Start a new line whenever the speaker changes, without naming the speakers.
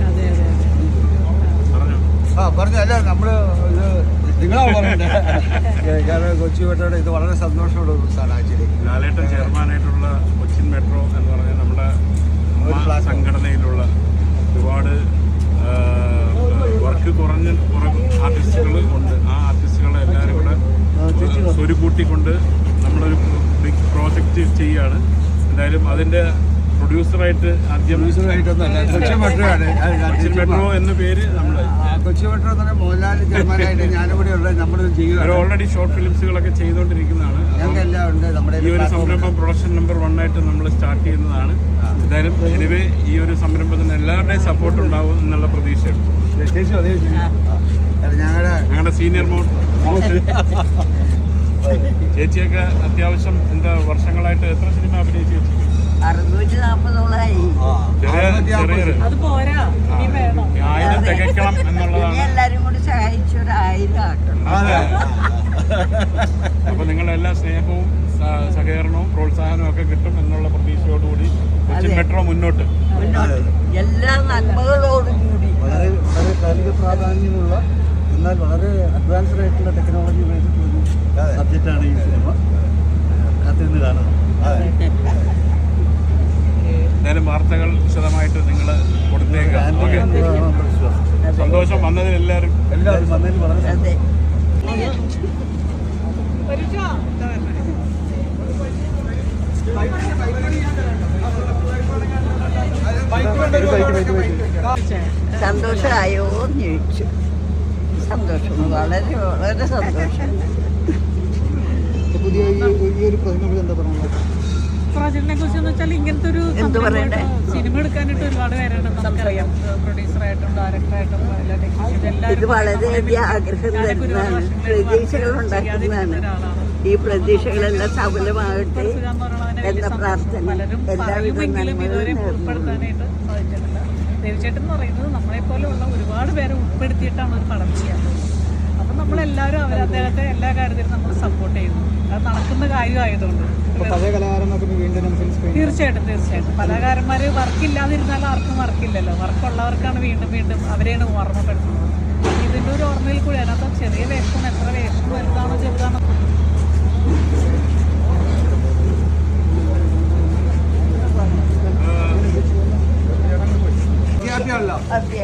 അതെ അതെ
പറഞ്ഞോ?
ആ പറഞ്ഞു. അല്ല നമ്മൾ ഇത് നിങ്ങളാണ് പറഞ്ഞത്. കാരണം കൊച്ചി മെട്രോയുടെ ഇത് വളരെ സന്തോഷമുള്ള ഒരു സ്ഥലം ആക്ച്വലി.
ലാലേട്ടൻ ചെയർമാനായിട്ടുള്ള കൊച്ചിൻ മെട്രോ എന്ന് പറഞ്ഞ എന്തായാലും അതിന്റെ പ്രൊഡ്യൂസറായിട്ട് ആദ്യം
പ്രൊഡ്യൂസറായിട്ടൊന്നുമല്ല കൊച്ചി മെട്രോ ആണ്.
മെട്രോ. എന്ന പേര് നമ്മൾ
കൊച്ചി മെട്രോ എന്ന് പറഞ്ഞാൽ മോഹൻലാൽ ചെയർമാനായിട്ട് ഞാനിവിടെ ഉള്ള നമ്മൾ
ഓൾറെഡി ഷോർട്ട് ഫിലിംസുകളൊക്കെ ചെയ്തുകൊണ്ടിരിക്കുന്നതാണ്
ഞങ്ങൾക്ക് എല്ലാം ഉണ്ട് നമ്മുടെ
ഈ ഒരു സംരംഭം പ്രൊഡക്ഷൻ നമ്പർ വൺ ആയിട്ട് നമ്മൾ സ്റ്റാർട്ട് ചെയ്യുന്നതാണ്. എന്തായാലും എനിവേ ഈ ഒരു സംരംഭത്തിന് എല്ലാവരുടെയും സപ്പോർട്ട് ഉണ്ടാവും എന്നുള്ള പ്രതീക്ഷയുണ്ട്.
ഞങ്ങളുടെ
ഞങ്ങളുടെ സീനിയർ മോസ്റ്റ് ചേച്ചിയൊക്കെ അത്യാവശ്യം എന്താ വർഷങ്ങളായിട്ട് എത്ര സിനിമ അഭിനയിച്ചു ചേച്ചി
അറുന്നൂറ്റി നാൽപ്പതോളായി
ചെറിയ
അത് പോരാ ഇനി വേണം.
ആയിരം തികയ്ക്കണം
ഇനി
എന്നുള്ളതാണ്
എല്ലാരും കൂടി സഹായിച്ച് ഒരു ആയിരം
അപ്പൊ നിങ്ങളുടെ എല്ലാ സ്നേഹവും സഹകരണവും പ്രോത്സാഹനവും ഒക്കെ കിട്ടും എന്നുള്ള പ്രതീക്ഷയോടുകൂടി കൊച്ചിൻ മെട്രോ മുന്നോട്ട്.
എല്ലാ നന്മകളോടും കൂടി.
വളരെ വളരെ കാലിക പ്രാധാന്യമുള്ള എന്നാൽ വളരെ അഡ്വാൻസ്ഡ് ആയിട്ടുള്ള ടെക്നോളജി ഉപയോഗിച്ചിട്ടുള്ള. സബ്ജക്റ്റാണ് ഈ സിനിമ കാത്തിരുന്ന് കാണണം.
എന്തായാലും വാർത്തകൾ വിശദമായിട്ട് നിങ്ങൾ കൊടുത്തേക്കാം. സന്തോഷം വന്നതിൽ എല്ലാവരും.
എല്ലാവരും വന്നതിൽ വളരെ
സന്തോഷമായോ എന്ന് ചോദിച്ചു. സന്തോഷം. വളരെ വളരെ സന്തോഷം.
പുതിയ ഈ ഒരു എന്താ
പ്രോജക്റ്റിനെ വെച്ചാൽ ഇങ്ങനത്തെ ഒരു സിനിമ എടുക്കാനായിട്ട് ഒരുപാട് പേരുണ്ട്. നമുക്കറിയാം പ്രൊഡ്യൂസറായിട്ടും ഡയറക്ടറായിട്ടും എല്ലാ ടെക്നീഷ്യൻ
ഇത് വളരെ ആഗ്രഹം പ്രതീക്ഷകൾ ഉണ്ടാക്കുന്നതാണ്. ഈ പ്രതീക്ഷകളെല്ലാം സഫലമാകട്ടെ. എന്ന പ്രാർത്ഥന. എല്ലാവരും
ഉൾപ്പെടുത്താനായിട്ട് സാധിച്ചിട്ടില്ല. ദേവിച്ചേട്ടൻ എന്ന് പറയുന്നത് നമ്മളെ പോലെയുള്ള ഒരുപാട് പേരെ ഉൾപ്പെടുത്തിയിട്ടാണ് ഒരു പടം ചെയ്യുന്നത് അപ്പം നമ്മളെല്ലാവരും അവർ അദ്ദേഹത്തെ എല്ലാ കാര്യത്തിലും നമ്മൾ സപ്പോർട്ട് ചെയ്യുന്നു. അത് നടക്കുന്ന കാര്യമായതുകൊണ്ട്. തീർച്ചയായിട്ടും തീർച്ചയായിട്ടും. കലാകാരന്മാർ വർക്കില്ലാതിരുന്നാൽ ആർക്കും വർക്കില്ലല്ലോ വർക്കുള്ളവർക്കാണ് വീണ്ടും വീണ്ടും അവരെയാണ് ഓർമ്മപ്പെടുത്തുന്നത്. ഇതിന്റെ ഒരു ഓർമ്മയിൽ കൂടി അതിനകത്ത്
Abi.